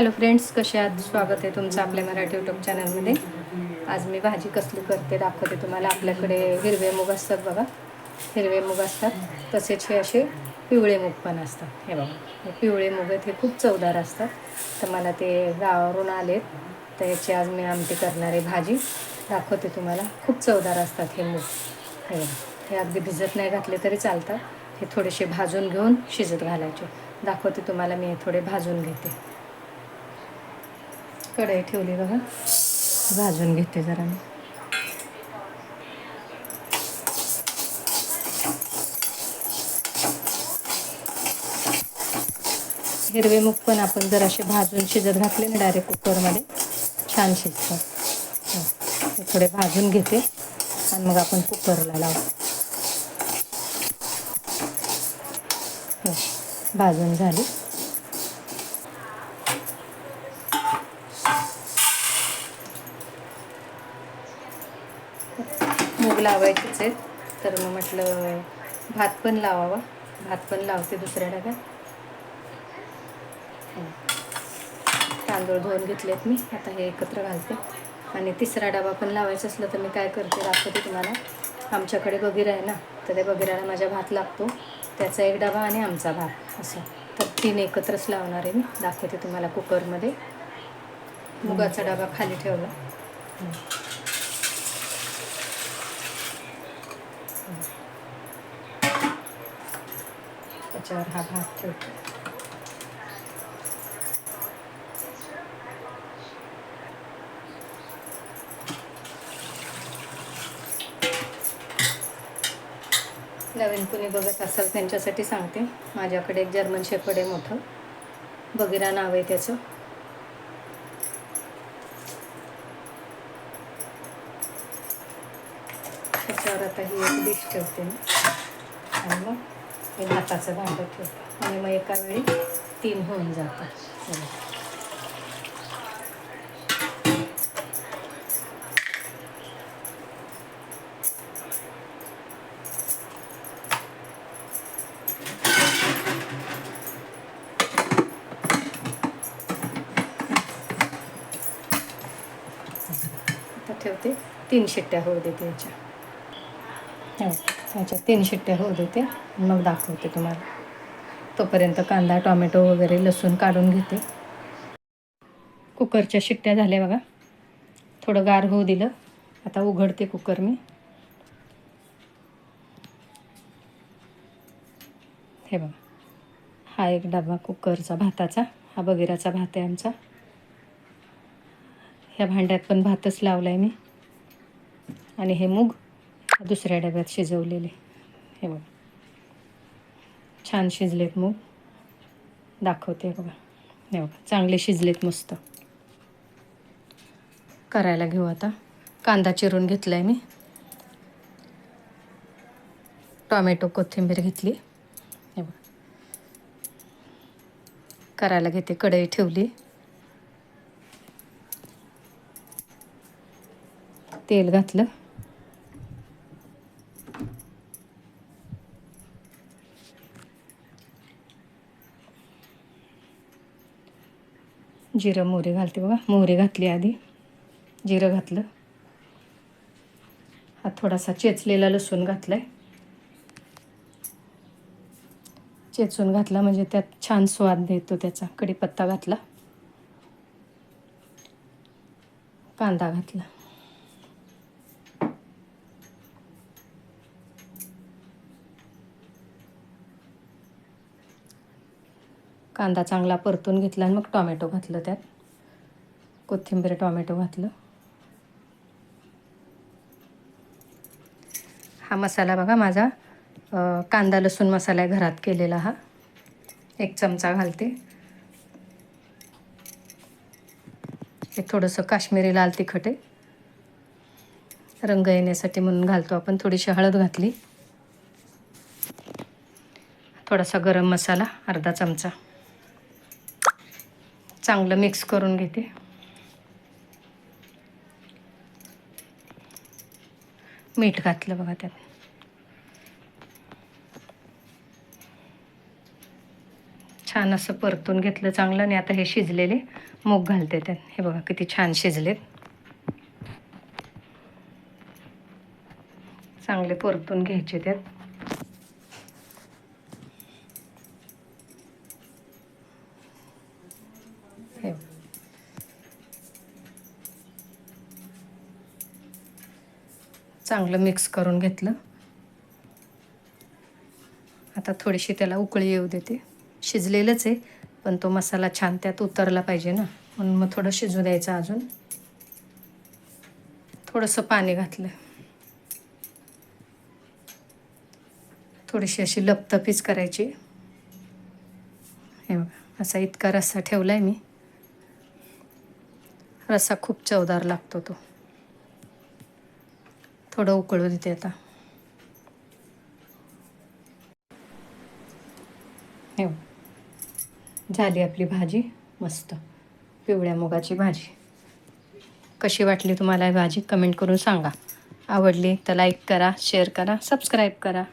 Hello friends कसे आहात? स्वागत आहे तुमचं आपल्या मराठी यूट्यूब चॅनलमध्ये आज मी भाजी कसली करते दाखवते तुम्हाला. आपल्याकडे हिरवे मूग असतात बघा. हिरवे मूग असतात. तसेच हे असे पिवळे मूग पण असतात. हे बघा. हे पिवळे मूग आहेत. हे खूप चवदार असतात. तर मला ते गावावरून आलेत. तर याची आज मी आमटी करणार आहे भाजी. दाखवते तुम्हाला. खूप चवदार असतात हे मूग. हे बघा. हे अगदी भिजत नाही घातले तरी चालतात. हे थोडेसे भाजून घेऊन शिजत घालायचे. दाखवते तुम्हाला मी हे थोडे भाजून घेते. कढई ठेवली बघा. भाजून घेते जरा मी. हिरवे मूग पण आपण जर असे भाजून शिजत घातले ना डायरेक्ट कुकरमध्ये छान शिजतात. हो, थोडे भाजून घेते आणि मग आपण कुकरला लावू. हो, भाजून झाली. लावायचेच आहेत. तर मग म्हटलं भात पण लावावा. भात पण लावते दुसऱ्या डब्यात. हो. तांदूळ धुवून घेतलेत मी. आता हे एकत्र घालते. आणि तिसरा डबा पण लावायचा असलं तर मी काय करते दाखवते तुम्हाला. आमच्याकडे बगीरा आहे ना तर त्या बगीराला माझा भात लागतो. त्याचा एक डबा आणि आमचा भात असं. तर तीन एकत्रच लावणार आहे मी. दाखवते तुम्हाला कुकरमध्ये. मुगाचा डबा खाली ठेवला. याच्यावर हा भात ठेवतो नवीन कुणी बघत असाल त्यांच्यासाठी सांगते. माझ्याकडे एक जर्मन शेफर्ड आहे मोठं. बगिरा नाव आहे त्याचं. त्याच्यावर आता ही एक डिश ठेवते मी. आणि मग हे भाताचं भांडं ठेवतो. आणि मग एका वेळी तीन होऊन जातात. आता ठेवते. तीन शिट्ट्या होऊ देते याच्या अच्छा तीन शिट्ट्या होऊ देते मग दाखवते तुम्हाला. तोपर्यंत कांदा टोमॅटो वगैरे लसूण काढून घेते. कुकरच्या शिट्ट्या झाल्या बघा. थोडं गार होऊ दिलं. आता उघडते कुकर मी. हे बघा. हा एक डबा कुकरचा भाताचा. हा बगिराचा भात आहे आमचा. ह्या भांड्यात पण भातच लावला आहे मी. आणि हे मूग. दुसऱ्या डब्यात शिजवलेले. हे बघा. छान शिजलेत मूग. दाखवते बघा. हे बघा चांगले शिजलेत मस्त. करायला घेऊ आता. कांदा चिरून घेतला आहे मी. टॉमॅटो कोथिंबीर घेतली. हे बघा. करायला घेते कढई ठेवली. तेल घातलं. जिरं मोहरी घालते बघा. मोहरी घातली आधी. जिरं घातलं. हा थोडासा चेचलेला लसूण घातला आहे चेचून घातला म्हणजे त्यात छान स्वाद देतो त्याचा. कढीपत्ता घातला. कांदा घातला. कांदा चांगला परतून घेतला आणि मग टॉमॅटो घातलं त्यात. कोथिंबीर टॉमॅटो घातलं. हा मसाला बघा माझा कांदा लसूण मसाला आहे घरात केलेला हा. एक चमचा घालते. हे थोडंसं काश्मीरी लाल तिखट आहे. रंग येण्यासाठी म्हणून घालतो आपण थोडीशी हळद घातली. थोडासा गरम मसाला अर्धा चमचा. चांगलं मिक्स करून घेते. मीठ घातलं बघा त्यात. छान असं परतून घेतलं चांगलं आणि आता हे शिजलेले मूग घालते त्यात. हे बघा किती छान शिजलेत. चांगले परतून घ्यायचे त्यात हे चांगलं मिक्स करून घेतलं. आता थोडीशी त्याला उकळी येऊ देते. शिजलेलंच आहे पण तो मसाला छान त्यात उतरला पाहिजे ना. म्हणून मग थोडं शिजू द्यायचं अजून. थोडंसं पाणी घातलं. थोडीशी अशी लपतपीच करायची. हे बघा असा इतका रस्सा ठेवला आहे मी. रस्सा खूप चवदार लागतो तो. थोडं उकळू देते आता. हे झाली आपली भाजी मस्त. पिवळ्या मुगाची भाजी. कशी वाटली तुम्हाला ही भाजी? कमेंट करून सांगा. आवडली तर लाईक करा शेअर करा सबस्क्राईब करा.